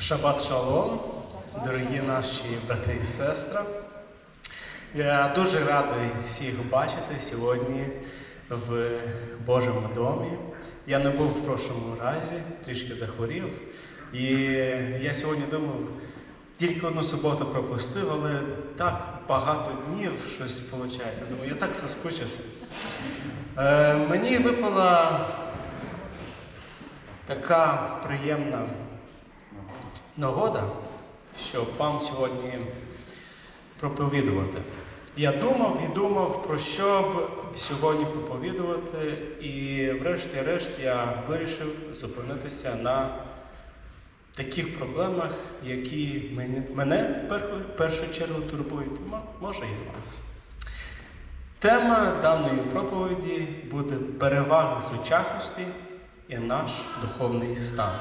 Шабат шалом, дорогі наші брати і сестри. Я дуже радий всіх бачити сьогодні в Божому домі. Я не був в прошлому разі, трішки захворів. І я сьогодні думав, тільки одну суботу пропустив, але так багато днів щось виходить. Думаю, я так соскучився. Е, мені випала така приємна нагода, щоб вам сьогодні проповідувати. Я думав і думав, про що б сьогодні проповідувати, і врешті-решт я вирішив зупинитися на таких проблемах, які мене, в першу, чергу турбують, може і вас. Тема даної проповіді буде переваги сучасності і наш духовний стан.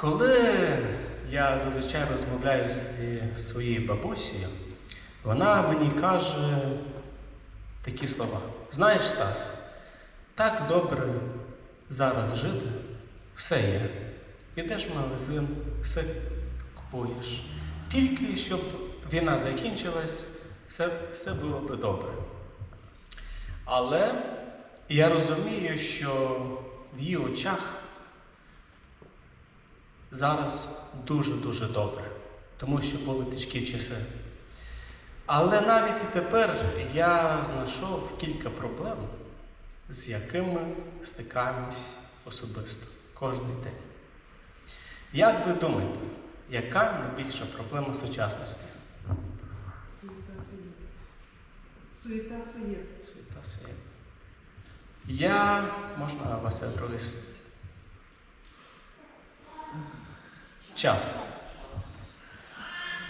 Коли я зазвичай розмовляю зі своєю бабусею, вона мені каже такі слова. Знаєш, Стас, так добре зараз жити, все є. Ідеш в магазин, все купуєш. Тільки щоб війна закінчилась, все, все було би добре. Але я розумію, що в її очах зараз дуже-дуже добре, тому що були тяжкі часи. Але навіть і тепер я знайшов кілька проблем, з якими стикаємось особисто кожен день. Як ви думаєте, яка найбільша проблема сучасності? Суета сует. Суета сует. Світа світ. Я можна вас адрес? Час.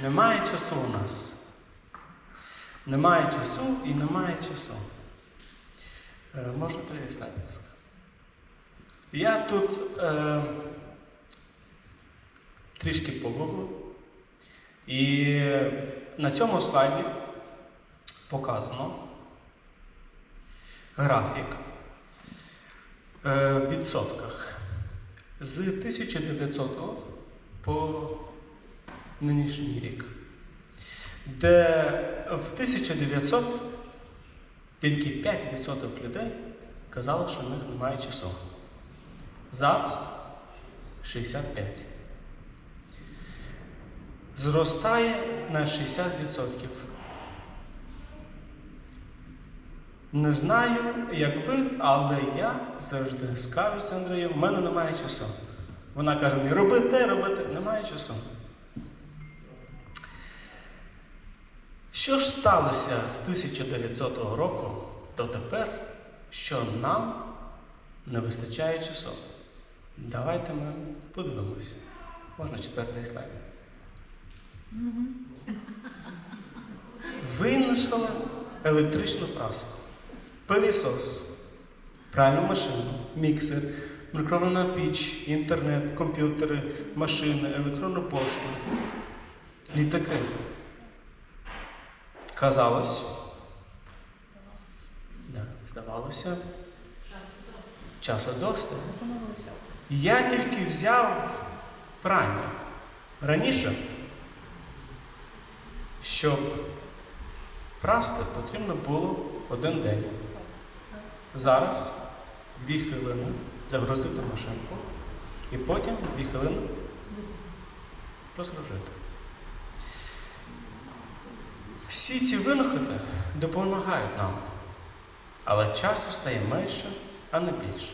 Немає часу у нас. Немає часу і немає часу. Е, можна третій будь ласка. Я тут е, трішки погуглив. І на цьому слайді показано графік е, в відсотках з 1900 по нинішній рік, де в 1900 тільки 5% людей казали, що в них немає часу. Зараз 65. Зростає на 60%. Не знаю, як ви, але я завжди скажу з Андрієм, в мене немає часу. Вона каже мені, роби те, роби те, немає часу. Що ж сталося з 1900 року до тепер, що нам не вистачає часу? Давайте ми подивимося. Можна четвертий слайд. Винайшли електричну праску, пилісос, пральну машину, міксер, мікроволновна піч, інтернет, комп'ютери, машини, електронну пошту, літаки. Казалось, да, здавалося, часу досить. Я тільки взяв прання. Раніше, щоб прасти потрібно було один день. Зараз дві хвилини загрузити машинку і потім дві хвилини розгружити. Всі ці винаходи допомагають нам, але часу стає менше, а не більше.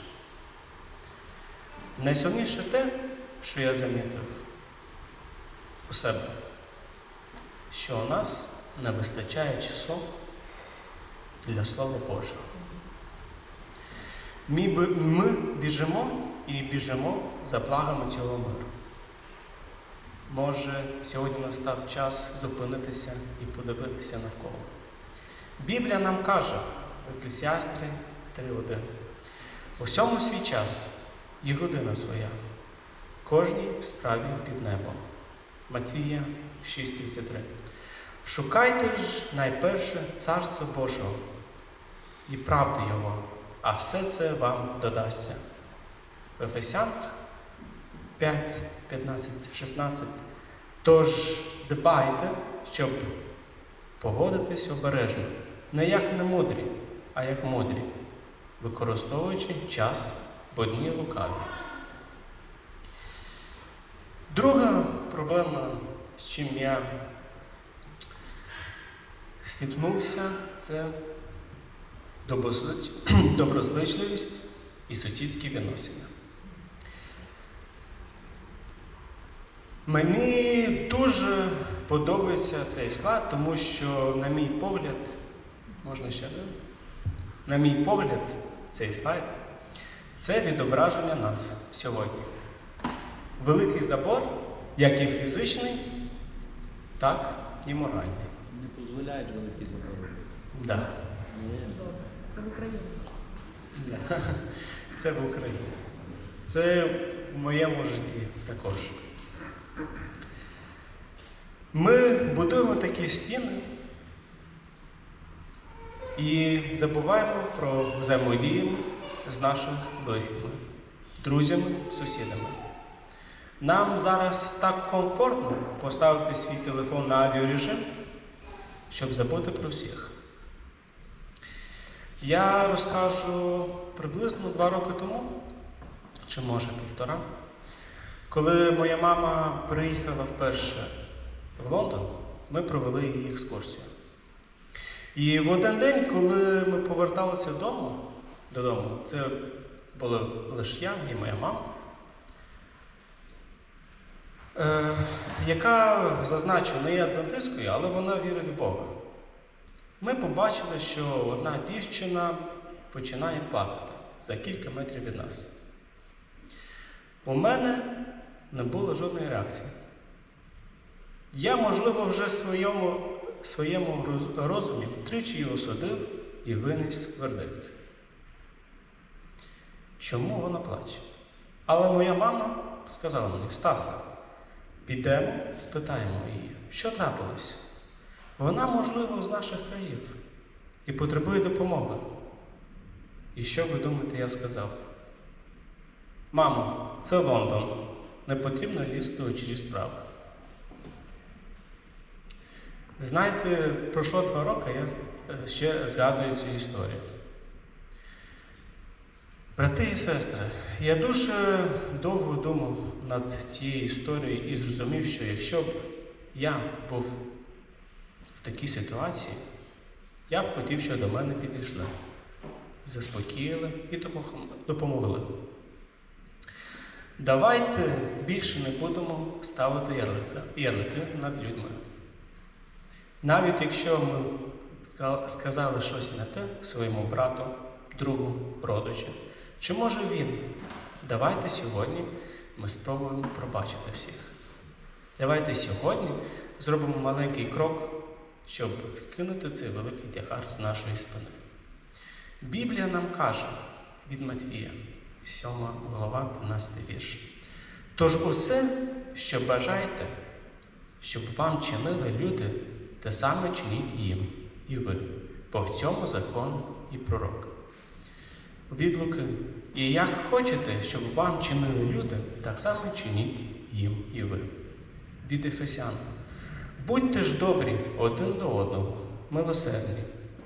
Найсумніше те, що я замітив у себе, що у нас не вистачає часу для Слова Божого. Ми, біжимо і біжимо за благами цього миру. Може, сьогодні настав час зупинитися і подивитися навколо. Біблія нам каже в Еклесіастрі 3.1. Усьому свій час і година своя, кожній справі під небом. Матвія 6.33. Шукайте ж найперше Царство Божого і правди Його, а все це вам додасться. В Ефесян 5, 15, 16. Тож дбайте, щоб поводитись обережно, не як немудрі, а як мудрі, використовуючи час в одні лукаві. Друга проблема, з чим я стикнувся, це доброзичливість і сусідські відносини. Мені дуже подобається цей слайд, тому що, на мій погляд, можна ще да? на мій погляд, цей слайд це відображення нас сьогодні. Великий забор, як і фізичний, так і моральний. Не дозволяють великі заборони. Да. Це в Україні. Це в Україні. Це в моєму житті також. Ми будуємо такі стіни і забуваємо про взаємодію з нашими близькими, друзями, сусідами. Нам зараз так комфортно поставити свій телефон на авіарежим, щоб забути про всіх. Я розкажу приблизно два роки тому, чи може півтора, коли моя мама приїхала вперше в Лондон, ми провели її екскурсію. І в один день, коли ми поверталися додому, додому, це були лише я і моя мама, е, яка зазначу, не є адвентисткою, але вона вірить в Бога. Ми побачили, що одна дівчина починає плакати за кілька метрів від нас. У мене не було жодної реакції. Я, можливо, вже своєму, своєму розумі тричі її осудив і виніс вердикт. Чому вона плаче? Але моя мама сказала мені, Стаса, підемо, спитаємо її, що трапилось? Вона, можливо, з наших країв і потребує допомоги. І що ви думаєте, я сказав? Мамо, це Лондон. Не потрібно лізти у чиїсь справи. Знаєте, пройшло два роки, я ще згадую цю історію. Брати і сестри, я дуже довго думав над цією історією і зрозумів, що якщо б я був такій ситуації, я б хотів, щоб до мене підійшли, заспокіїли і допомогли. Давайте більше не будемо ставити ярлика, ярлики над людьми. Навіть якщо ми сказали щось не те своєму брату, другу, родичу, чи може він? Давайте сьогодні ми спробуємо пробачити всіх. Давайте сьогодні зробимо маленький крок, щоб скинути цей великий тягар з нашої спини. Біблія нам каже від Матвія, 7 глава, 12 вірш. Тож усе, що бажаєте, щоб вам чинили люди, те саме чиніть їм, і ви, бо в цьому закон і пророк. Від Луки. І як хочете, щоб вам чинили люди, так само чиніть їм і ви. Від Ефесян. Будьте ж добрі один до одного, милосердні,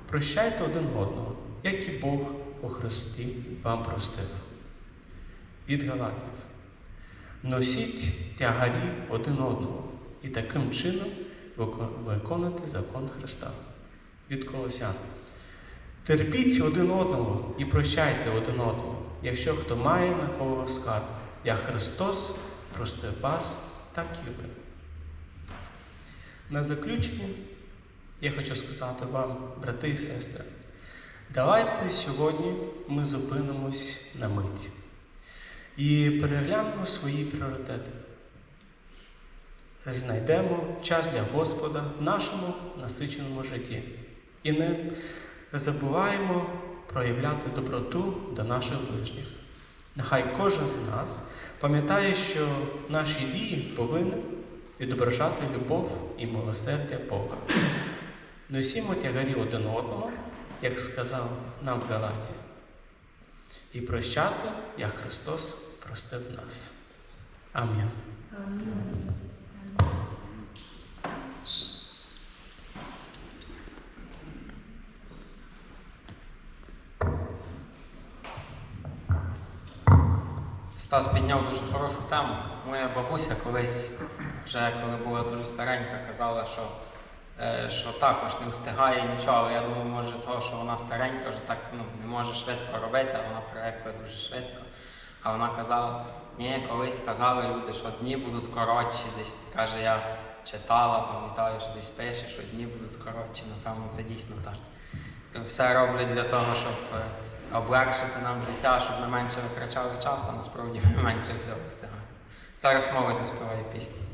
прощайте один одного, як і Бог у Христі вам простив. Від Галатів. Носіть тягарі один одного і таким чином вико- виконуйте закон Христа. Від Колосян. Терпіть один одного і прощайте один одного, якщо хто має на кого скарб, як Христос простив вас, так і ви. На заключення я хочу сказати вам, брати і сестри, давайте сьогодні ми зупинимось на мить і переглянемо свої пріоритети. Знайдемо час для Господа в нашому насиченому житті і не забуваємо проявляти доброту до наших ближніх. Нехай кожен з нас пам'ятає, що наші дії повинні відображати любов і милосердя Бога. Носімо тягарі один одного, як сказав нам Галаті, і прощати, як Христос простив нас. Амінь. Амінь. Стас підняв дуже хорошу тему. Моя бабуся колись, вже коли була дуже старенька, казала, що, е, що також не встигає нічого. Я думаю, може, того, що вона старенька, вже так ну, не може швидко робити, а вона привикла дуже швидко. А вона казала, ні, колись казали люди, що дні будуть коротші, десь каже, я читала, пам'ятаю, що десь пише, що дні будуть коротші. Напевно, це дійсно так. Все роблять для того, щоб е, облегшити нам життя, щоб ми менше витрачали часу, а насправді ми менше всього встигаємо. Зараз молодь співає пісню.